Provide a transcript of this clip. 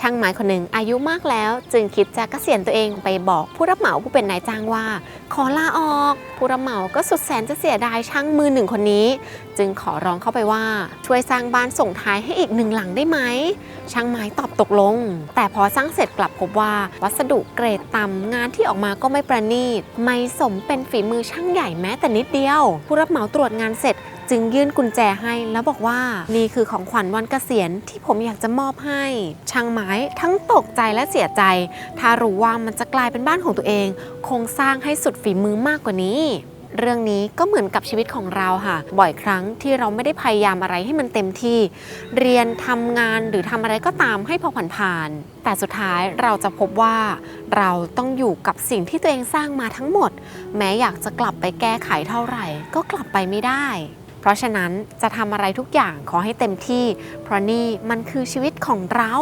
ช่างไม้คนหนึ่งอายุมากแล้ว จึงคิดจะเกษียณตัวเองไปบอกผู้รับเหมาผู้เป็นนายจ้างว่า ขอลาออก ผู้รับเหมาก็สุดแสนจะเสียดายช่างมือหนึ่งคนนี้ จึงขอร้องเข้าไปว่า ช่วยสร้างบ้านส่งท้ายให้อีกหนึ่งหลังได้ไหมช่างไม้ตอบตกลง แต่พอสร้างเสร็จกลับพบว่าวัสดุเกรดต่ำงานที่ออกมาก็ไม่ประณีต ไม่สมเป็นฝีมือช่างใหญ่แม้แต่นิดเดียว ผู้รับเหมาตรวจงานเสร็จจึงยื่นกุญแจให้แล้วบอกว่านี่คือของขวัญวันเกษียณที่ผมอยากจะมอบให้ ช่างไม้ทั้งตกใจและเสียใจ ถ้ารู้ว่ามันจะกลายเป็นบ้านของตัวเอง คงสร้างให้สุดฝีมือมากกว่านี้ เรื่องนี้ก็เหมือนกับชีวิตของเราค่ะ บ่อยครั้งที่เราไม่ได้พยายามอะไรให้มันเต็มที่ เรียนทำงานหรือทำอะไรก็ตามให้พอผ่านๆแต่สุดท้ายเราจะพบว่าเราต้องอยู่กับสิ่งที่ตัวเองสร้างมาทั้งหมด แม้อยากจะกลับไปแก้ไขเท่าไหร่ ก็กลับไปไม่ได้ เพราะฉะนั้นจะทำอะไรทุกอย่างขอให้เต็มที่ เพราะนี่มันคือชีวิตของเรา